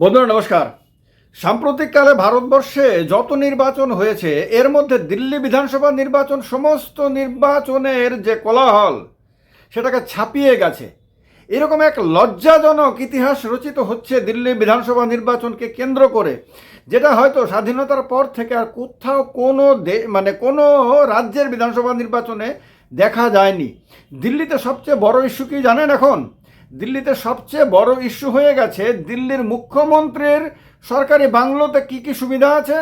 বন্ধুরা, নমস্কার। সাম্প্রতিককালে ভারতবর্ষে যত নির্বাচন হয়েছে, এর মধ্যে দিল্লি বিধানসভা নির্বাচন সমস্ত নির্বাচনের যে কোলাহল, সেটাকে ছাপিয়ে গেছে। এরকম এক লজ্জাজনক ইতিহাস রচিত হচ্ছে দিল্লি বিধানসভা নির্বাচনকে কেন্দ্র করে, যেটা হয়তো স্বাধীনতার পর থেকে আর কোথাও কোনো দে- মানে কোনো রাজ্যের বিধানসভা নির্বাচনে দেখা যায়নি। দিল্লিতে সবচেয়ে বড় ইস্যু কি জানেন এখন? দিল্লিতে সবচেয়ে বড় ইস্যু হয়ে গেছে দিল্লির মুখ্যমন্ত্রীর সরকারি বাংলোতে কি কি সুবিধা আছে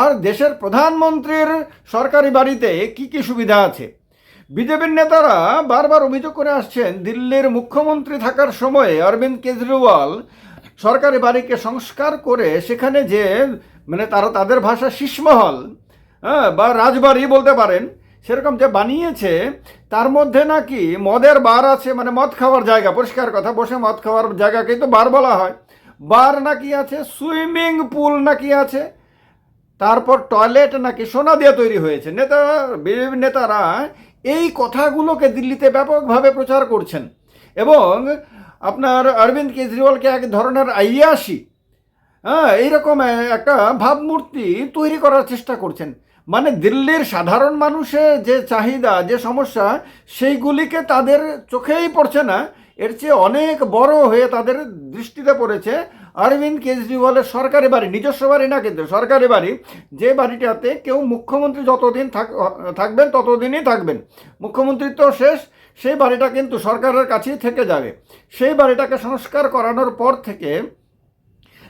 আর দেশের প্রধানমন্ত্রীর সরকারি বাড়িতে কি কি সুবিধা আছে। বিজেপির নেতারা বারবার অভিযোগ করে আসছেন, দিল্লির মুখ্যমন্ত্রী থাকার সময়ে অরবিন্দ কেজরিওয়াল সরকারি বাড়িকে সংস্কার করে সেখানে যে মানে তারা তাদের ভাষা শীষমহল হ্যাঁ বা রাজবাড়ি বলতে পারেন সেরকম যে বানিয়েছে, তার মধ্যে নাকি মদের বার আছে মানে মদ খাওয়ার জায়গা, পরিষ্কার কথা, বসে মদ খাওয়ার জায়গাকেই তো বার বলা হয়। বার নাকি আছে, সুইমিং পুল নাকি আছে, তারপর টয়লেট নাকি সোনা দিয়ে তৈরি হয়েছে। বিজেপি নেতারা এই কথাগুলোকে দিল্লিতে ব্যাপকভাবে প্রচার করছেন। এবং আপনার অরবিন্দ কেজরিওয়ালকে এক ধরনের আইয়াসি হ্যাঁ এইরকম একটা ভাবমূর্তি তৈরি করার চেষ্টা করছেন। মানে দিল্লির সাধারণ মানুষের যে চাহিদা, যে সমস্যা, সেইগুলিকে তাদের চোখেই পড়ছে না। এর চেয়ে অনেক বড় হয়ে তাদের দৃষ্টিতে পড়েছে অরবিন্দ কেজরিওয়ালের সরকারি বাড়ি, নিজস্ব বাড়ি না কিন্তু সরকারি বাড়ি। যে বাড়িটাতে কেউ মুখ্যমন্ত্রী যতদিন থাক- থাকবেন ততদিনই থাকবেন। মুখ্যমন্ত্রী তো শেষ, সেই বাড়িটা কিন্তু সরকারের কাছেই থেকে যাবে। সেই বাড়িটাকে সংস্কার করানোর পর থেকে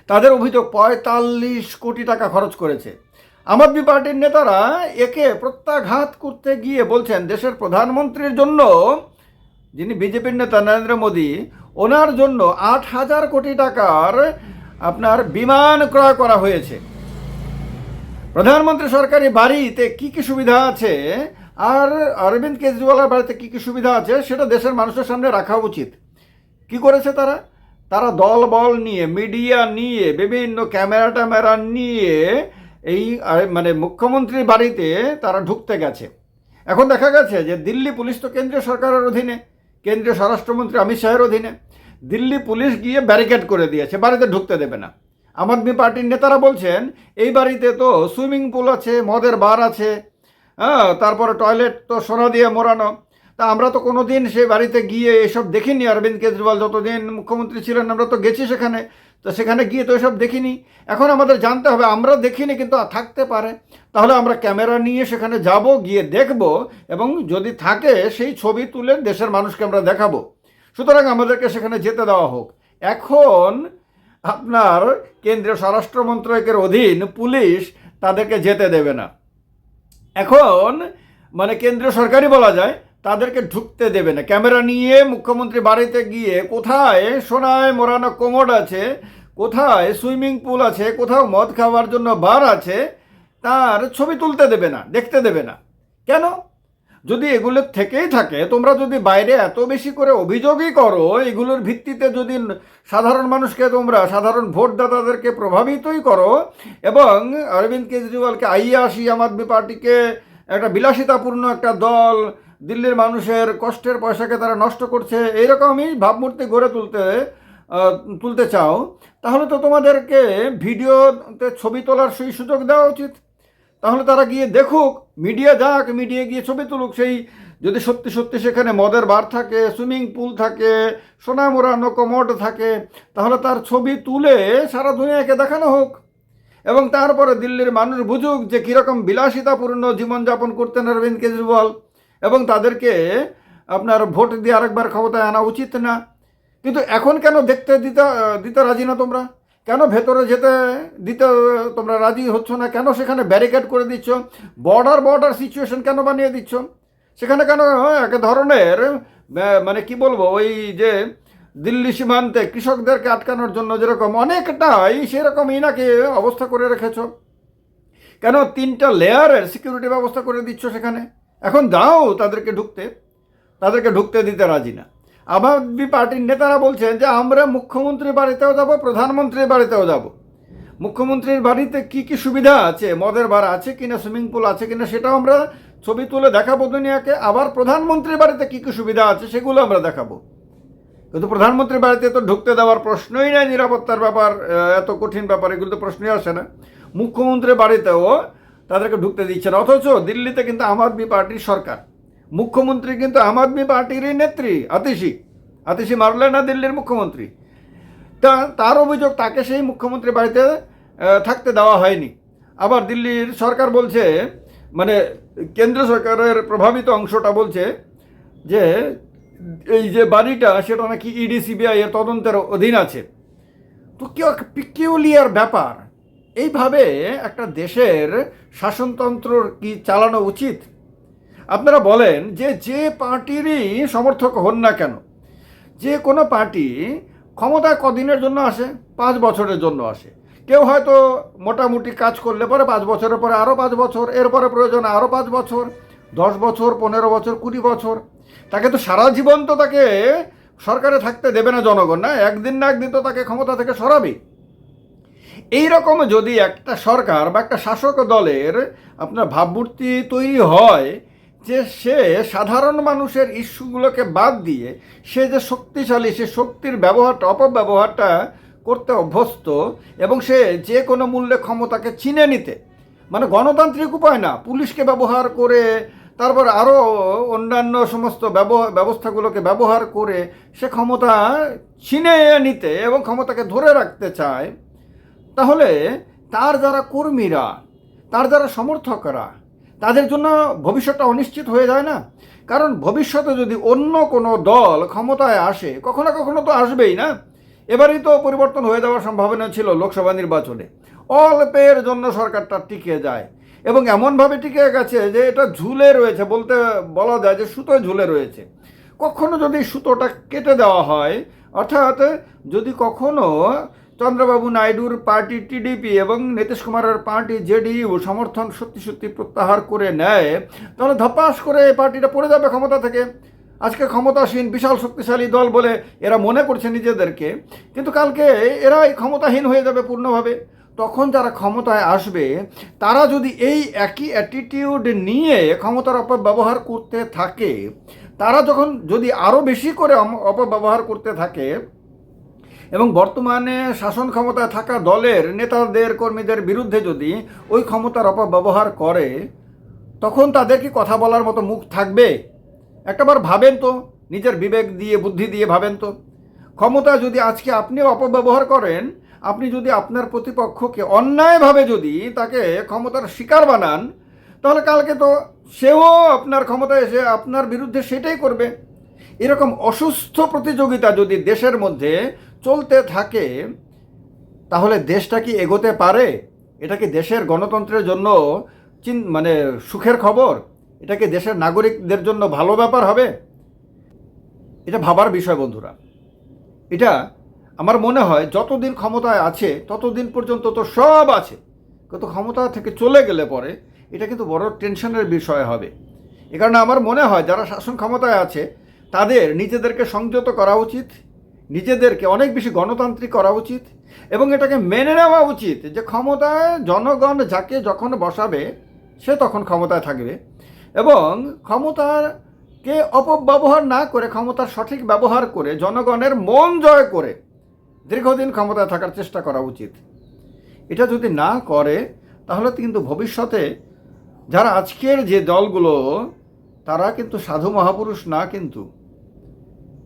তাদের অভিযোগ পঁয়তাল্লিশ কোটি টাকা খরচ করেছে। আম আদমি পার্টির নেতারা একে প্রত্যাঘাত করতে গিয়ে বলছেন, দেশের প্রধানমন্ত্রীর জন্য যিনি বিজেপির নেতা নরেন্দ্র মোদী, ওনার জন্য আট হাজার কোটি টাকার আপনার বিমান ক্রয় করা হয়েছে। প্রধানমন্ত্রী সরকারি বাড়িতে কি কি সুবিধা আছে? আর অরবিন্দ কেজরিওয়ালের বাড়িতে কি কি সুবিধা আছে? সেটা দেশের মানুষের সামনে রাখা উচিত। কি করেছে তারা? তারা দল বল নিয়ে, মিডিয়া নিয়ে, বিভিন্ন ক্যামেরা ট্যামেরা নিয়ে এই মানে মুখ্যমন্ত্রীর বাড়িতে তারা ঢুকতে গেছে। এখন দেখা গেছে যে দিল্লি পুলিশ তো কেন্দ্রীয় সরকারের অধীনে, কেন্দ্রীয় স্বরাষ্ট্রমন্ত্রী অমিত শাহের অধীনে। দিল্লি পুলিশ গিয়ে ব্যারিকেড করে দিয়েছে, বাড়িতে ঢুকতে দেবে না। আম আদমি পার্টির নেতারা বলছেন, এই বাড়িতে তো সুইমিং পুল আছে, মদের বার আছে হ্যাঁ তারপরে টয়লেট তো সোনা দিয়ে মোড়ানো। তা আমরা তো কোনো দিন সেই বাড়িতে গিয়ে এসব দেখিনি। অরবিন্দ কেজরিওয়াল যতদিন মুখ্যমন্ত্রী ছিলেন, আমরা তো গেছি সেখানে। তো সেখানে গিয়ে তো এসব দেখিনি। এখন আমাদের জানতে হবে, আমরা দেখিনি কিন্তু থাকতে পারে। তাহলে আমরা ক্যামেরা নিয়ে সেখানে যাব, গিয়ে দেখব এবং যদি থাকে সেই ছবি তুলে দেশের মানুষকে আমরা দেখাবো। সুতরাং আমাদেরকে সেখানে যেতে দেওয়া হোক। এখন আপনার কেন্দ্রীয় স্বরাষ্ট্র মন্ত্রকের অধীন পুলিশ তাদেরকে যেতে দেবে না। এখন মানে কেন্দ্রীয় সরকারই বলা যায় তাদেরকে ঢুকতে দেবে না। ক্যামেরা নিয়ে মুখ্যমন্ত্রী বাড়িতে গিয়ে কোথায়? সোনায় মোড়ানো কোমর আছে, কোথায়? সুইমিং পুল আছে, কোথাও মদ খাওয়ার জন্য বার আছে, তার ছবি তুলতে দেবে না, দেখতে দেবে না। কেন? যদি এগুলো থেকেই থাকে, তোমরা যদি বাইরে এত বেশি করে অভিযোগই করো, এগুলোর ভিত্তিতে যদি সাধারণ মানুষকে তোমরা, সাধারণ ভোটদাতাদেরকে প্রভাবিতই করো, এবং অরবিন্দ কেজরিওয়ালকে আইয়াসি আম আদমি পার্টিকে, একটা বিলাসিতাপূর্ণ একটা দল দিল্লির মানুষের কষ্টের পয়সাকে তারা নষ্ট করছে, এইরকমই ভাবমূর্তি গড়ে তুলতে তুলতে চাও, তাহলে তো তোমাদেরকে ভিডিওতে ছবি তোলার সেই সুযোগ দেওয়া উচিত। তাহলে তারা গিয়ে দেখুক, মিডিয়া যাক, মিডিয়া গিয়ে ছবি তুলুক, সেই যদি সত্যি সত্যি সেখানে মদের বার থাকে, সুইমিং পুল থাকে, সোনা মোড়ানো কমোড থাকে, তাহলে তার ছবি তুলে সারা দুনিয়াকে দেখানো হোক। এবং তারপরে দিল্লির মানুষ বুঝুক যে কীরকম বিলাসিতাপূর্ণ জীবনযাপন করতেন অরবিন্দ কেজরিওয়াল। এবং তাদেরকে আপনার ভোট দিয়ে আরেকবার ক্ষমতায় আনা উচিত না। কিন্তু এখন কেন দেখতে দিতে দিতে রাজি না তোমরা? কেন ভেতরে যেতে দিতে, তোমরা রাজি হচ্ছ না? কেন সেখানে ব্যারিকেড করে দিচ্ছ? বর্ডার বর্ডার সিচুয়েশন কেন বানিয়ে দিচ্ছ? সেখানে কেন এক ধরনের মানে কি বলব, ওই যে দিল্লি সীমান্তে কৃষকদেরকে আটকানোর জন্য যেরকম অনেকটাই সেরকমই নাকি অবস্থা করে রেখেছ। কেন তিনটা লেয়ারের সিকিউরিটি ব্যবস্থা করে দিচ্ছ সেখানে? এখন দাও তাদেরকে ঢুকতে তাদেরকে ঢুকতে দিতে রাজি না। আম আদমি পার্টির নেতারা বলছেন যে, আমরা মুখ্যমন্ত্রীর বাড়িতেও যাব, প্রধানমন্ত্রীর বাড়িতেও যাব। মুখ্যমন্ত্রীর বাড়িতে কি কি সুবিধা আছে? মদের বার আছে কিনা? সুইমিং পুল আছে কিনা? সেটাও আমরা ছবি তুলে দেখাবো দুনিয়াকে। আবার প্রধানমন্ত্রীর বাড়িতে কি কি সুবিধা আছে সেগুলো আমরা দেখাবো। কিন্তু প্রধানমন্ত্রীর বাড়িতে তো ঢুকতে দেওয়ার প্রশ্নই নেই, নিরাপত্তার ব্যাপার, এত কঠিন ব্যাপার, এগুলো তো প্রশ্নই আসে না। মুখ্যমন্ত্রীর বাড়িতেও তাদেরকে ঢুকতে দিচ্ছে না। অথচ দিল্লিতে কিন্তু আম আদমি পার্টির সরকার। মুখ্যমন্ত্রী কিন্তু আম আদমি পার্টিরই নেত্রী, আতিশি। আতিশি মারলে না দিল্লির মুখ্যমন্ত্রী। তা, তার অভিযোগ তাকে সেই মুখ্যমন্ত্রীর বাড়িতে থাকতে দেওয়া হয়নি। আবার দিল্লির সরকার বলছে মানে কেন্দ্র সরকারের প্রভাবিত অংশটা বলছে যে, এই যে বাড়িটা, সেটা নাকি ইডি, সিবিআই এর তদন্তের অধীন আছে। তো কেউ, পিকিউলিয়ার ব্যাপার এইভাবে একটা দেশের শাসনতন্ত্র কি চালানো উচিত? আপনারা বলেন যে যে পার্টিরই সমর্থক হন না কেন, যে কোনো পার্টি ক্ষমতায় কদিনের জন্য আসে? পাঁচ বছরের জন্য আসে। কেউ হয়তো মোটামুটি কাজ করলে পরে পাঁচ বছরের পরে আরও পাঁচ বছর এরপরে প্রয়োজন আরও পাঁচ বছর, দশ বছর, পনেরো বছর, কুড়ি বছর। তাকে তো সারা জীবন তো তাকে সরকারে থাকতে দেবে না জনগণ, না? একদিন না একদিন তো তাকে ক্ষমতা থেকে সরাবে এই রকম যদি একটা সরকার বা একটা শাসক দলের আপনার ভাবমূর্তি তৈরি হয় যে সে সাধারণ মানুষের ইস্যুগুলোকে বাদ দিয়ে সে যে শক্তিশালী, সে শক্তির ব্যবহারটা, অপব্যবহারটা করতে অভ্যস্ত এবং সে যে কোনো মূল্যে ক্ষমতাকে চিনে নিতে মানে গণতান্ত্রিক উপায় না, পুলিশকে ব্যবহার করে, তারপর আরও অন্যান্য সমস্ত ব্যব- ব্যবস্থাগুলোকে ব্যবহার করে সে ক্ষমতা ছিনে নিতে এবং ক্ষমতাকে ধরে রাখতে চায় তাহলে তার যারা কর্মীরা, তার যারা সমর্থকরা, তাদের জন্য ভবিষ্যৎটা অনিশ্চিত হয়ে যায় না? কারণ ভবিষ্যতে যদি অন্য কোনো দল ক্ষমতায় আসে, কখনো কখনো তো আসবেই না? এবারই তো পরিবর্তন হয়ে যাওয়ার সম্ভাবনা ছিল লোকসভা নির্বাচনে। অল্পের জন্য সরকারটা টিকে যায়। এবং এমনভাবে টিকে গেছে যে এটা ঝুলে রয়েছে, বলতে বলা যায় যে সুতো ঝুলে রয়েছে। কখনো যদি সুতোটা কেটে দেওয়া হয়, অর্থাৎ যদি কখনো চন্দ্রবাবু নাইডুর পার্টি টিডিপি এবং নীতিশ কুমারের পার্টি জেডিইউ সমর্থন সত্যি সত্যি প্রত্যাহার করে নেয়। তাহলে ধপাস করে এই পার্টিটা পড়ে যাবে ক্ষমতা থেকে। আজকে ক্ষমতাসীন, বিশাল শক্তিশালী দল বলে এরা মনে করছে নিজেদেরকে। কিন্তু কালকে এরাই ক্ষমতাহীন হয়ে যাবে পূর্ণভাবে। তখন যারা ক্ষমতায় আসবে, তারা যদি এই একই অ্যাটিটিউড নিয়ে ক্ষমতার অপব্যবহার করতে থাকে, তারা যখন যদি আরও বেশি করে অপব্যবহার করতে থাকে এবং বর্তমানে শাসন ক্ষমতায় থাকা দলের নেতাদের কর্মীদের বিরুদ্ধে যদি ওই ক্ষমতার অপব্যবহার করে, তখন তাদের কি কথা বলার মতো মুখ থাকবে? একটাবার ভাবেন তো, নিজের বিবেক দিয়ে, বুদ্ধি দিয়ে ভাবেন তো। ক্ষমতা যদি আজকে আপনি অপব্যবহার করেন, আপনি যদি আপনার প্রতিপক্ষকে অন্যায়ভাবে যদি তাকে ক্ষমতার শিকার বানান, তাহলে কালকে তো সেও আপনার ক্ষমতায় এসে আপনার বিরুদ্ধে সেটাই করবে। এরকম অসুস্থ প্রতিযোগিতা যদি দেশের মধ্যে চলতে থাকে, তাহলে দেশটা কি এগোতে পারে? এটা কি দেশের গণতন্ত্রের জন্য চিন মানে সুখের খবর? এটা কি দেশের নাগরিকদের জন্য ভালো ব্যাপার হবে? এটা ভাবার বিষয়, বন্ধুরা। এটা আমার মনে হয় যতদিন ক্ষমতায় আছে, ততদিন পর্যন্ত তো সব আছে। কিন্তু ক্ষমতা থেকে চলে গেলে পরে এটা কিন্তু বড় টেনশনের বিষয় হবে। এ কারণে আমার মনে হয় যারা শাসন ক্ষমতায় আছে, তাদের নিজেদেরকে সংযত করা উচিত। নিজেদেরকে অনেক বেশি গণতান্ত্রিক করা উচিত এবং এটাকে মেনে নেওয়া উচিত যে ক্ষমতায় জনগণ যাকে যখন বসাবে, সে তখন ক্ষমতায় থাকবে এবং ক্ষমতাকে অপব্যবহার না করে, ক্ষমতার সঠিক ব্যবহার করে, জনগণের মন জয় করে দীর্ঘদিন ক্ষমতায় থাকার চেষ্টা করা উচিত। এটা যদি না করে, তাহলে কিন্তু ভবিষ্যতে যারা আজকের যে দলগুলো, তারা কিন্তু সাধু মহাপুরুষ না কিন্তু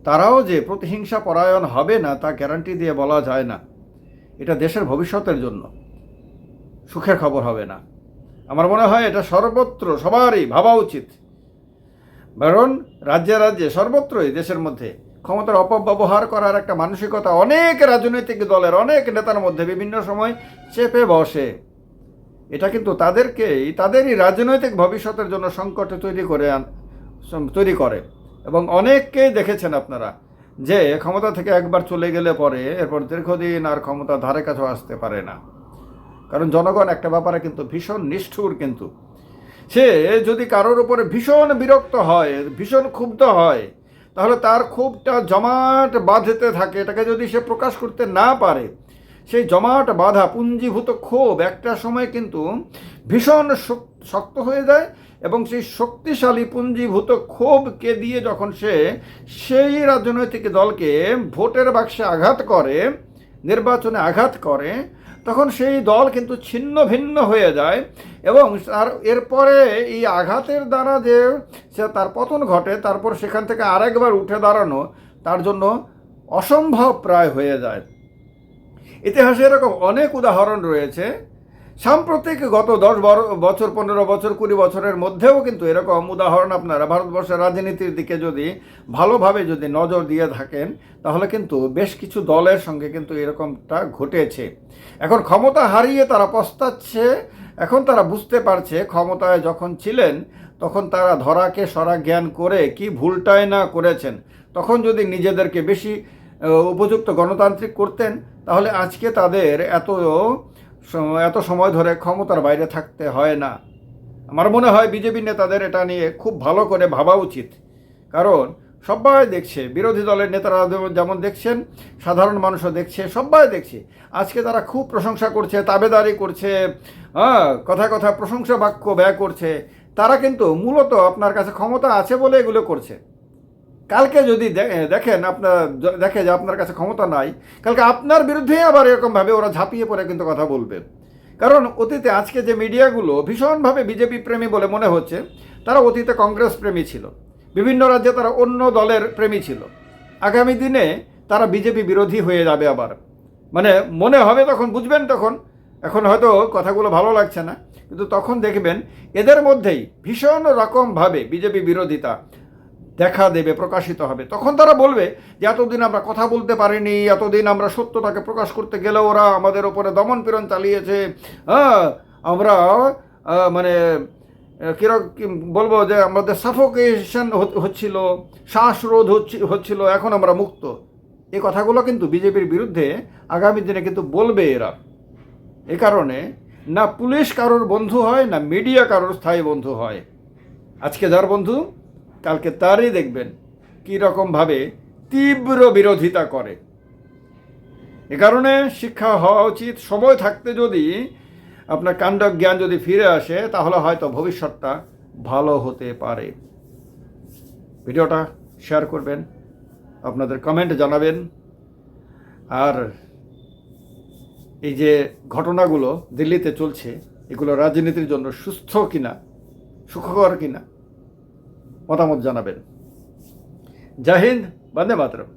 তারাও যে প্রতিহিংসা পরায়ণ হবে না তা গ্যারান্টি দিয়ে বলা যায় না। এটা দেশের ভবিষ্যতের জন্য। সুখের খবর হবে না। আমার মনে হয় এটা সর্বত্র, সবারই ভাবা উচিত। কারণ রাজ্যে রাজ্যে সর্বত্রই দেশের মধ্যে ক্ষমতার অপব্যবহার করার একটা মানসিকতা অনেক রাজনৈতিক দলের, অনেক নেতার মধ্যে বিভিন্ন সময় চেপে বসে। এটা কিন্তু তাদেরকেই, তাদেরই রাজনৈতিক ভবিষ্যতের জন্য সংকট তৈরি করে তৈরি করে। এবং অনেককেই দেখেছেন আপনারা যে ক্ষমতা থেকে একবার চলে গেলে পরে এরপর দীর্ঘদিন আর ক্ষমতা ধারে কাছেও আসতে পারে না। কারণ জনগণ একটা ব্যাপারে কিন্তু ভীষণ নিষ্ঠুর কিন্তু। সে যদি কারোর উপরে ভীষণ বিরক্ত হয়, ভীষণ ক্ষুব্ধ হয়, তাহলে তার ক্ষোভটা জমাট বাঁধতে থাকে। এটাকে যদি সে প্রকাশ করতে না পারে, সেই জমাট বাঁধা, পুঞ্জীভূত ক্ষোভ একটা সময় কিন্তু ভীষণ শক্ত হয়ে যায় এবং সেই শক্তিশালী পুঞ্জীভূত ক্ষোভকে দিয়ে যখন সে সেই রাজনৈতিক দলকে ভোটের বাক্সে আঘাত করে, নির্বাচনে আঘাত করে, তখন সেই দল কিন্তু ছিন্ন ভিন্ন হয়ে যায় এবং তার এরপরে এই আঘাতের দ্বারা যে সে তার পতন ঘটে, তারপর সেখান থেকে আরেকবার উঠে দাঁড়ানো, তার জন্য অসম্ভব প্রায় হয়ে যায়। ইতিহাসে এরকম অনেক উদাহরণ রয়েছে। সাম্প্রতিক গত দশ বছর, পনেরো বছর, কুড়ি বছরের মধ্যেও কিন্তু এরকম উদাহরণ আপনারা ভারতবর্ষের রাজনীতির দিকে যদি ভালোভাবে যদি নজর দিয়ে থাকেন, তাহলে কিন্তু বেশ কিছু দলের সঙ্গে কিন্তু এরকমটা ঘটেছে। এখন ক্ষমতা হারিয়ে তারা পস্তাচ্ছে, এখন তারা বুঝতে পারছে ক্ষমতায় যখন ছিলেন, তখন তারা ধরাকে সরা জ্ঞান করে কি ভুলটাই না করেছেন। তখন যদি নিজেদেরকে বেশি উপযুক্ত গণতান্ত্রিক করতেন, তাহলে আজকে তাদের এত এত সময় ধরে ক্ষমতার বাইরে থাকতে হয় না। আমার মনে হয় বিজেপি নেতাদের এটা নিয়ে খুব ভালো করে ভাবা উচিত। কারণ সবাই দেখছে, বিরোধী দলের নেতারা যেমন দেখছেন, সাধারণ মানুষও দেখছে, সবাই দেখছে। আজকে তারা খুব প্রশংসা করছে, তাবেদারি করছে হ্যাঁ কথা কথা প্রশংসা বাক্য ব্যয় করছে। তারা কিন্তু মূলত আপনার কাছে ক্ষমতা আছে বলে এগুলো করছে। কালকে যদি দেখেন আপনার দেখে যে আপনার কাছে ক্ষমতা নাই, কালকে আপনার বিরুদ্ধেই আবার এরকমভাবে ওরা ঝাঁপিয়ে পড়ে কিন্তু কথা বলবে। কারণ অতীতে আজকে যে মিডিয়াগুলো ভীষণভাবে বিজেপি প্রেমী বলে মনে হচ্ছে, তারা অতীতে কংগ্রেস প্রেমী ছিল। বিভিন্ন রাজ্যে তারা অন্য দলের প্রেমী ছিল। আগামী দিনে তারা বিজেপি বিরোধী হয়ে যাবে আবার। মানে মনে হবে তখন, বুঝবেন তখন। এখন হয়তো কথাগুলো ভালো লাগছে না, কিন্তু তখন দেখবেন এদের মধ্যেই ভীষণ রকমভাবে বিজেপি বিরোধিতা। দেখা দেবে প্রকাশিত হবে। তখন তারা বলবে যে এতদিন আমরা কথা বলতে পারিনি এতদিন আমরা সত্যটাকে প্রকাশ করতে গেলে ওরা আমাদের ওপরে দমন পীড়ন চালিয়েছে। হ্যাঁ আমরা মানে আহ, কিরক কি বলব যে আমাদের সাফোকেশন হচ্ছিল শ্বাসরোধ হচ্ছি- হচ্ছিল এখন আমরা মুক্ত। এই কথাগুলো কিন্তু বিজেপির বিরুদ্ধে আগামী দিনে কিন্তু বলবে এরা। এ কারণে না পুলিশ কারোর বন্ধু হয় না মিডিয়া কারোর স্থায়ী বন্ধু হয়। আজকে যার বন্ধু? কালকে তারই দেখবেন কী রকমভাবে তীব্র বিরোধিতা করে। এ কারণে শিক্ষা হওয়া উচিত। সময় থাকতে যদি আপনার কাণ্ড জ্ঞান যদি ফিরে আসে, তাহলে হয়তো ভবিষ্যৎটা ভালো হতে পারে। ভিডিওটা শেয়ার করবেন, আপনাদের কমেন্ট জানাবেন। আর এই যে ঘটনাগুলো দিল্লিতে চলছে, এগুলো রাজনীতির জন্য সুস্থ কিনা, সুখকর কিনা মতামত জানাবেন। জয় হিন্দ বন্দে মাতরম।